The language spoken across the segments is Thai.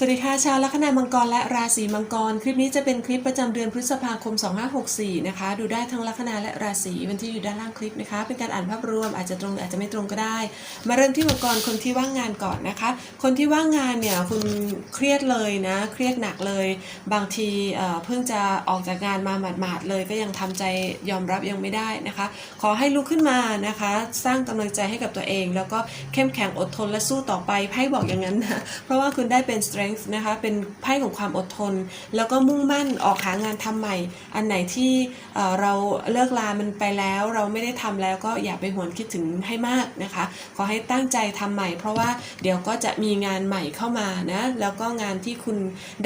สวัสดีค่ะชาวลัคนามังกรและราศีมังกร คลิปนี้จะเป็นคลิปประจำเดือนพฤษภาคม 2564 นะคะ ดูได้ทั้งลัคนาและราศีวันที่อยู่ด้านล่างคลิปนะคะ เป็นการอ่านภาพรวมอาจจะตรงอาจจะไม่ตรงก็ได้ มาเริ่มที่มังกรคนที่ว่างงานก่อนนะคะ คนที่ว่างงานเนี่ยคุณเครียดเลยนะ เครียดหนักเลย บางทีเพิ่งจะออกจากงานมาหมาดๆเลย ก็ยังทำใจยอมรับยังไม่ได้นะคะ ขอให้ลุกขึ้นมานะคะ สร้างกำลังใจให้กับตัวเอง แล้วก็เข้มแข็งอดทนและสู้ต่อไปไพ่บอกอย่างนั้นนะเพราะว่าคุณได้เป็น strength นะคะเป็นไพ่ของความอดทน แล้วก็มุ่งมั่นออกหางานทำใหม่ อันไหนที่เอ่อเราเลิกลามันไปแล้ว เราไม่ได้ทำแล้วก็อย่าไปหวนคิดถึงให้มากนะคะ ขอให้ตั้งใจทำใหม่ เพราะว่าเดี๋ยวก็จะมีงานใหม่เข้ามานะแล้วก็งานที่คุณ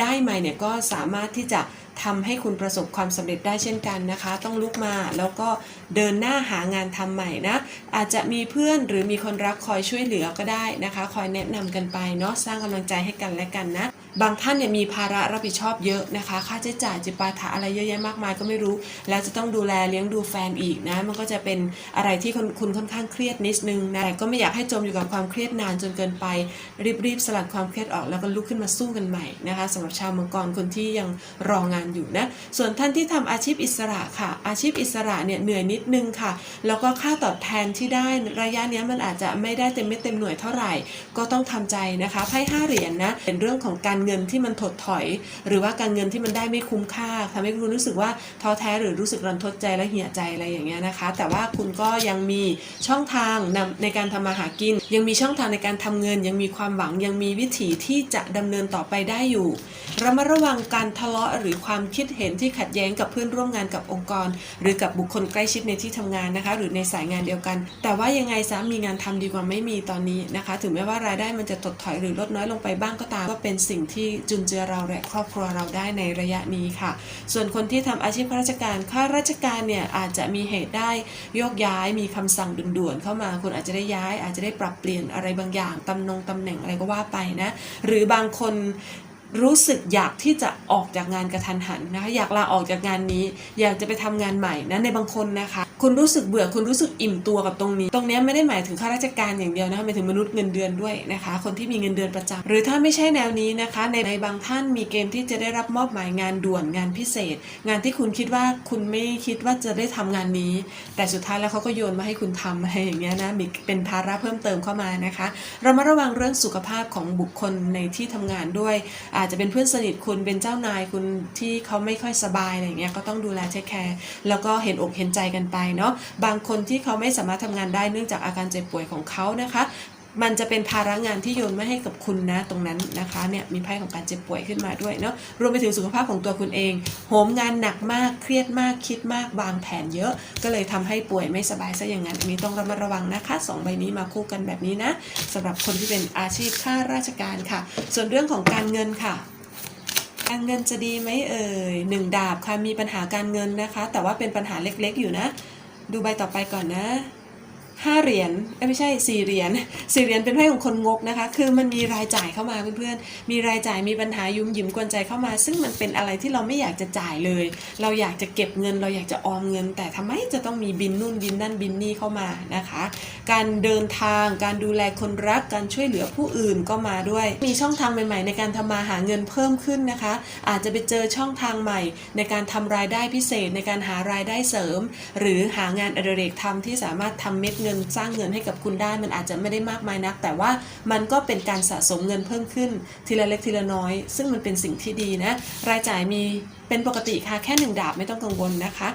ได้ใหม่เนี่ยก็สามารถที่จะทำให้คุณประสบความสำเร็จได้เช่นกันนะคะ ต้องลุกมาแล้วก็เดินหน้าหางานทำใหม่นะ อาจจะมีเพื่อนหรือมีคนรักคอยช่วยเหลือก็ได้นะคะ คอยแนะนำกันไปเนาะสร้างกำลังใจให้กันและกันนะ บางท่านเนี่ยมีภาระรับผิดชอบเยอะนะคะ ค่าใช้จ่ายจิปาถะอะไรเยอะแยะมากมายก็ไม่รู้ แล้วจะต้องดูแลเลี้ยงดูแฟนอีกนะ มันก็จะเป็นอะไรที่คุณคุณค่อนข้างเครียดนิดนึงนะแต่ก็ไม่อยากให้จมอยู่กับความเครียดนานจนเกินไป รีบๆสลัดความเครียดออกแล้วก็ลุกขึ้นมาสู้กันใหม่นะคะสำหรับชาวมังกรคนที่ยังรองานอยู่นะส่วนท่านที่ทำอาชีพอิสระค่ะ อาชีพอิสระเนี่ยเหนื่อยนิดนึงค่ะ แล้วก็ค่าตอบแทนที่ได้ระยะนี้มันอาจจะไม่ได้เต็มเม็ดเต็มหน่วยเท่าไหร่ ก็ต้องทำใจนะคะไพ่ห้าเหรียญนะเป็นเรื่องของการเงินที่มันถดถอย หรือว่าการเงินที่มันได้ไม่คุ้มค่าทำให้คุณรู้สึกว่าท้อแท้หรือรู้สึกรันทดใจและเหี่ยใจอะไรอย่างเงี้ยนะคะ แต่ว่าคุณก็ยังมีช่องทางนำในการทำมาหากิน ยังมีช่องทางในการทำเงิน ยังมีความหวังยังมีวิถีที่จะดำเนินต่อไปได้อยู่ระมัดระวังการทะเลาะหรือความคิดเห็นที่ขัดแย้งกับเพื่อนร่วมงานกับองค์กร หรือกับบุคคลใกล้ชิดในที่ทำงานนะคะ หรือในสายงานเดียวกัน แต่ว่ายังไงซะมีงานทำดีกว่าไม่มีตอนนี้นะคะ ถึงแม้ว่ารายได้มันจะถดถอยหรือลดน้อยลงไปบ้างก็ตามก็เป็นสิ่งที่จุนเจือเราและครอบครัวเราได้ในระยะนี้ค่ะ ส่วนคนที่ทำอาชีพข้าราชการข้าราชการเนี่ยอาจจะมีเหตุได้โยกย้ายมีคำสั่งด่วนๆเข้ามาคุณอาจจะได้ย้าย อาจจะได้ปรับเปลี่ยนอะไรบางอย่างตำแหน่งตำแหน่งอะไรก็ว่าไปนะ หรือบางคนรู้สึกอยากที่จะออกจากงานกระทันหันนะคะอยากลาออกจากงานนี้ อยากจะไปทำงานใหม่นะในบางคนนะคะ คุณรู้สึกเบื่อคุณรู้สึกอิ่มตัวกับตรงนี้ ตรงนี้ไม่ได้หมายถึงข้าราชการอย่างเดียวนะคะหมายถึงมนุษย์เงินเดือนด้วยนะคะ คนที่มีเงินเดือนประจำหรือถ้าไม่ใช่แนวนี้นะคะในในบางท่านมีเกณฑ์ที่จะได้รับมอบหมายงานด่วนงานพิเศษ งานที่คุณคิดว่าคุณไม่คิดว่าจะได้ทำงานนี้ แต่สุดท้ายแล้วเขาก็โยนมาให้คุณทำอะไรอย่างเงี้ยนะมีเป็นภาระเพิ่มเติมเข้ามานะคะเรามาระวังเรื่องสุขภาพของบุคคลในที่ทำงานด้วย อาจจะเป็นเพื่อนสนิทคุณเป็นเจ้านายคุณที่เขาไม่ค่อยสบายอะไรอย่างเงี้ยก็ต้องดูแลเทคแคร์แล้วก็เห็นอกเห็นใจกันไปเนาะบางคนที่เขาไม่สามารถทำงานได้เนื่องจากอาการเจ็บป่วยของเขานะคะมันจะเป็นภาระงานที่โยนไมาให้กับคุณนะตรงนั้นนะคะเนี่ยมีไพ่ของการเจ็บป่วยขึ้นมาด้วยเนาะรวมไปถึงสุขภาพของตัวคุณเองโหมงานหนักมากเครียดมากคิดมากวางแผนเยอะ ก็เลยทำให้ป่วยไม่สบายซะอย่างนั้นอันนี้ต้องระมัดระวังนะคะสองใบนี้มาคู่กันแบบนี้นะสำหรับคนที่เป็นอาชีพข้าราชการค่ะ ส่วนเรื่องของการเงินค่ะการเงินจะดีไหมเอ่ยหนึ่งดาบค่ะมีปัญหาการเงินนะคะ แต่ว่าเป็นปัญหาเล็กๆอยู่นะ ดูใบต่อไปก่อนนะ ห้าเหรียญไม่ใช่สี่เหรียญสี่เหรียญเป็นไพ่ของคนงกนะคะ คือมันมีรายจ่ายเข้ามาเพื่อนๆ มีรายจ่ายมีปัญหายุ่มหยิมกวนใจเข้ามา ซึ่งมันเป็นอะไรที่เราไม่อยากจะจ่ายเลย เราอยากจะเก็บเงิน เราอยากจะออมเงิน แต่ทำไมจะต้องมีบินนู่นบินนั่นบินนี่เข้ามานะคะ การเดินทาง การดูแลคนรัก การช่วยเหลือผู้อื่นก็มาด้วย มีช่องทางใหม่ ๆ ในการทำมาหาเงินเพิ่มขึ้นนะคะ อาจจะไปเจอช่องทางใหม่ ในการทำรายได้พิเศษ ในการหารายได้เสริม หรือหางานอดิเรกทำที่สามารถทำเม็ดเงินสร้างเงินให้กับคุณได้ มันอาจจะไม่ได้มากมายนัก แต่ว่ามันก็เป็นการสะสมเงินเพิ่มขึ้นทีละเล็กทีละน้อย ซึ่งมันเป็นสิ่งที่ดีนะรายจ่ายมีเป็นปกติค่ะแค่หนึ่งดาบไม่ต้องกังวลนะคะ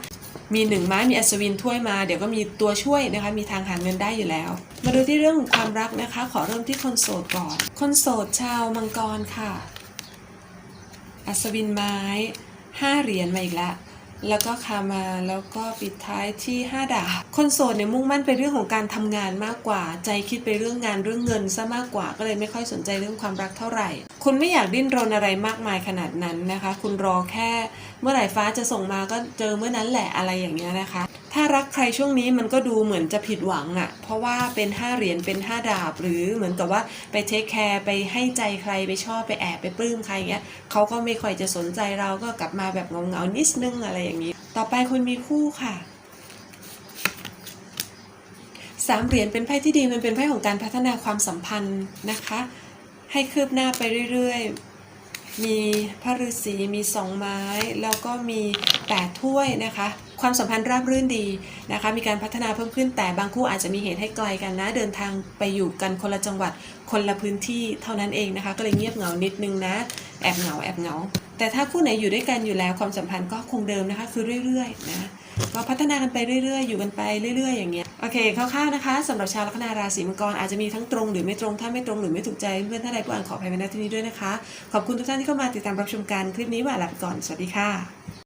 มีหนึ่งไม้มีอัศวินถ้วยมาเดี๋ยวก็มีตัวช่วยนะคะ มีทางหาเงินได้อยู่แล้ว มาดูที่เรื่องของความรักนะคะ ขอเริ่มที่คนโสดก่อน คนโสดชาวมังกรค่ะ อัศวินไม้ห้าเหรียญมาอีกแล้ว แล้วก็คามาแล้วก็ปิดท้ายที่ 5 ดาบคนโสดเนี่ยมุ่งมั่นไปเรื่องของการทำงานมากกว่า ใจคิดไปเรื่องงานเรื่องเงินซะมากกว่า ก็เลยไม่ค่อยสนใจเรื่องความรักเท่าไหร่ คุณไม่อยากดิ้นรนอะไรมากมายขนาดนั้นนะคะ คุณรอแค่เมื่อไหร่ฟ้าจะส่งมาก็เจอเมื่อนั้นแหละอะไรอย่างเงี้ยนะคะ ถ้ารักใครช่วงนี้มันก็ดูเหมือนจะผิดหวังอะ่ะ เพราะว่าเป็น5เหรียญเป็น5ดาบ หรือเหมือนกับว่าไปเทคแคร์ไปให้ใจใครไปชอบไปแอบไปปลื้มใครเงี้ยเขาก็ไม่ค่อยจะสนใจเราก็กลับมาแบบเงาๆนิดนึงอะไรอย่างนี้ ต่อไปคนมีคู่ค่ะสามเหรียญเป็นไพ่ที่ดีมันเป็นไพ่ของการพัฒนาความสัมพันธ์นะคะ ให้คืบหน้าไปเรื่อยๆ มีพระฤาษีมีสองไม้ แล้วก็มีแปดถ้วยนะคะ ความสัมพันธ์ราบรื่นดีนะคะ มีการพัฒนาเพิ่มขึ้นแต่บางคู่อาจจะมีเหตุให้ไกลกันนะ เดินทางไปอยู่กันคนละจังหวัดคนละพื้นที่เท่านั้นเองนะคะ ก็เลยเงียบเหงานิดนึงนะ แอบเหงาแอบเหงา แต่ถ้าคู่ไหนอยู่ด้วยกันอยู่แล้วความสัมพันธ์ก็คงเดิมนะคะ คือเรื่อยๆนะ ก็พัฒนากันไปเรื่อยๆ อยู่กันไปเรื่อย ๆ อย่างเงี้ย โอเค คร่าวๆ นะคะสำหรับชาวลัคนาราศีมังกรอาจจะมีทั้งตรงหรือไม่ตรง ถ้าไม่ตรงหรือไม่ถูกใจเพื่อนท่านใดผู้อ่านขออภัยในที่นี้ด้วยนะคะ ขอบคุณทุกท่านที่เข้ามาติดตามรับชมกัน คลิปนี้ว่าลาไปก่อน สวัสดีค่ะ